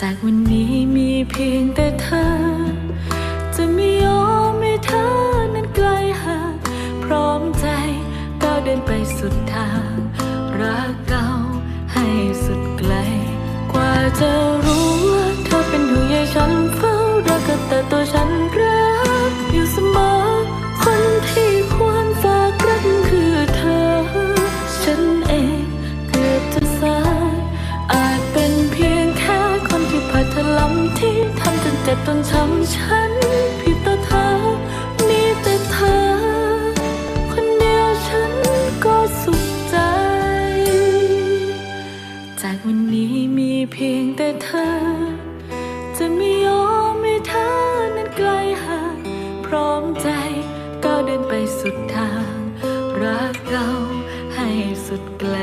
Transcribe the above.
จากวันนี้มีเพียงแต่เธอ จะไม่ยอมให้เธอนั้นไกลห่างพร้อมใจก้าวเดินไปสุดทางรักเก่าให้สุดไกล กว่าจะ ทำจนเจ็บจนช้ำฉันผิดต่อเธอ มีแต่เธอ คนเดียวฉันก็สุขใจ จากวันนี้มีเพียงแต่เธอ จะไม่ยอมให้เธอนั้นไกลห่างพร้อมใจก้าวเดินไปสุดทาง รักเราให้สุดไกล